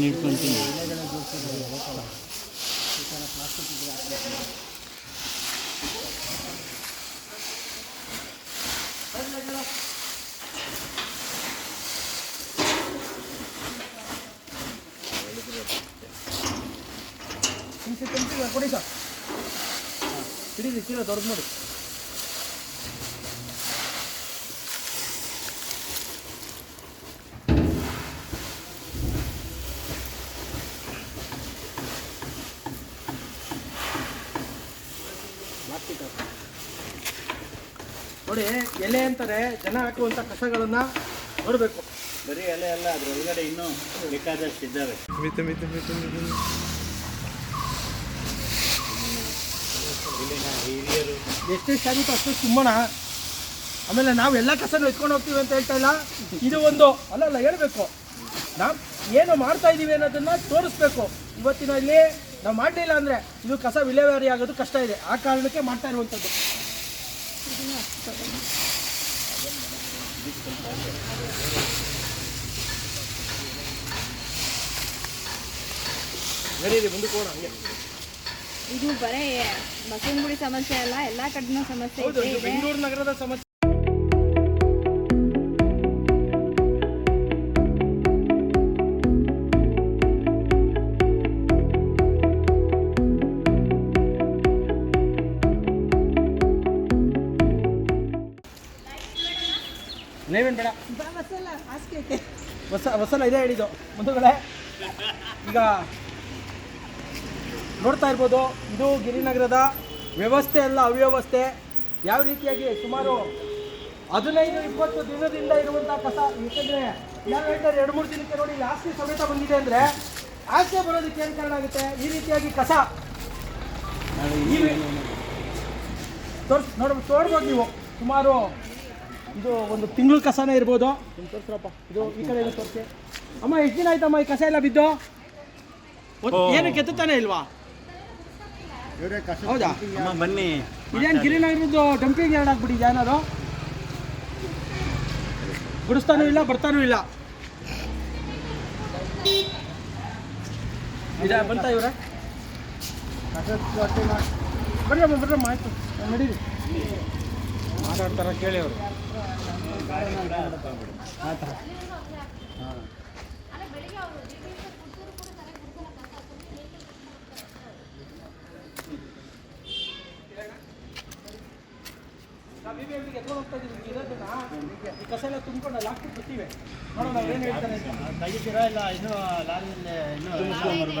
and it continues. तुमची तुमची गडबडीचा तिथे तिला दौड मध्ये ನೋಡಿ ನೋಡಿ ಎಲೆ ಅಂತಾರೆ ಜನ ಹಾಕುವಂಥ ಕಸಗಳನ್ನ ನೋಡಬೇಕು. ಬರೀ ಎಲೆ ಅಲ್ಲ ಅದ್ರ ಒಳಗಡೆ ಇನ್ನೂ ಬೇಕಾದಷ್ಟು ಇದ್ದಾವೆ. ಇಲ್ಲಿನ ಹಿರಿಯರು. ಎಷ್ಟೆಷ್ಟು ಆಗುತ್ತೋ ಅಷ್ಟು ತುಂಬಣ. ಆಮೇಲೆ ನಾವು ಎಲ್ಲ ಕಸನ ಎತ್ಕೊಂಡು ಹೋಗ್ತೀವಿ ಅಂತ ಹೇಳ್ತಾ ಇಲ್ಲ. ಇದು ಒಂದು ಅಲ್ಲಲ್ಲ ಅಲ್ಲ ಹೇಳ್ಬೇಕು. ನಾವು ಏನು ಮಾಡ್ತಾ ಇದೀವಿ ಅನ್ನೋದನ್ನ ತೋರಿಸ್ಬೇಕು. ಇವತ್ತಿನ ಇಲ್ಲಿ ನಾವು ಮಾಡಲಿಲ್ಲ ಅಂದ್ರೆ ಇದು ಕಸ ವಿಲೇವಾರಿ ಆಗೋದು ಕಷ್ಟ ಇದೆ. ಆ ಕಾರಣಕ್ಕೆ ಮಾಡ್ತಾ ಇರುವಂಥದ್ದು ಇದು ಬರೇ ಬಸವನಗುಡಿ ಸಮಸ್ಯೆ ಅಲ್ಲ ಎಲ್ಲಾ ಕಡೆನೂ ಸಮಸ್ಯೆ ಇದೆ ಇದು. ಬೆಂಗಳೂರು ನಗರದ ಸಮಸ್ಯೆ. ನೇವೇನ್ ಬೇಡ? ಹೊಸ ಹೊಸಲ ಇದೆ ಹೇಳಿದ್ದು. ಮುಂದುಗಡೆ ಈಗ ನೋಡ್ತಾ ಇರ್ಬೋದು ಇದು ಗಿರಿನಗರದ ವ್ಯವಸ್ಥೆ ಎಲ್ಲ ಅವ್ಯವಸ್ಥೆ. ಯಾವ ರೀತಿಯಾಗಿ ಸುಮಾರು ಹದಿನೈದು ಇಪ್ಪತ್ತು ದಿನದಿಂದ ಇರುವಂತಹ ಕಸ ಯಾಕಂದ್ರೆ ಯಾರು ಹೇಳ್ತಾರೆ ಎರಡು ಮೂರು ದಿನಕ್ಕೆ ನೋಡಿ ಆಸ್ತಿ ಸಮೇತ ಬಂದಿದೆ ಅಂದ್ರೆ ಆಸ್ತಿ ಬರೋದಕ್ಕೆ ಏನು ಕಾರಣ ಆಗುತ್ತೆ? ಈ ರೀತಿಯಾಗಿ ಕಸ. ಈ ತೋರ್ಸ್ ನೋಡ್ಬೋದು ನೋಡ್ಬೋದು ನೀವು. ಸುಮಾರು ಇದು ಒಂದು ತಿಂಗಳ ಕಸನೇ ಇರ್ಬೋದು. ಇದು ಈ ಕಡೆ ಎಲ್ಲ ತೋರಿಸಿ. ಅಮ್ಮ ಎಷ್ಟು ದಿನ ಆಯ್ತಮ್ಮ ಈ ಕಸ ಎಲ್ಲ ಬಿದ್ದು? ಏನು ಕೆತ್ತಾನೆ ಇಲ್ವಾ? ಹೌದಾ? ಅಮ್ಮ ಬನ್ನಿ. ಇದೇನು ಗಿರಿನಗರದ್ದು ಡಂಪಿಂಗ್ ಯಾರ್ಡ್ ಆಗ್ಬಿಟ್ಟಿದೆ ಏನಾದ್ರು ಬಿಡಿಸ್ತಾನೂ ಇಲ್ಲ ಬರ್ತಾನೂ ಇಲ್ಲ. ಇದೆ ಬಂತ ಇವ್ರೆ? ಬರ್ರಿ ಅಮ್ಮ ಬರ್ರಮ್ಮ ಆಯ್ತು. ನಡೀರಿ. ಮಾತಾಡ್ತಾರ ಕೇಳಿ ಅವರು. ಆ ಥರ ಹಾಂ. ಕಸ ಎಲ್ಲ ತುಂಬ್ಕೊಂಡು ಅಲ್ಲಿ ಹಾಕ್ಬಿಟ್ಟು ನೋಡೋಣ ಅವ್ರು ಏನು ಹೇಳ್ತಾರೆ ತೆಗಿತೀರಾ ಇಲ್ಲ ಇನ್ನೂ ಲಾರಿಯಲ್ಲಿ ಇನ್ನೂ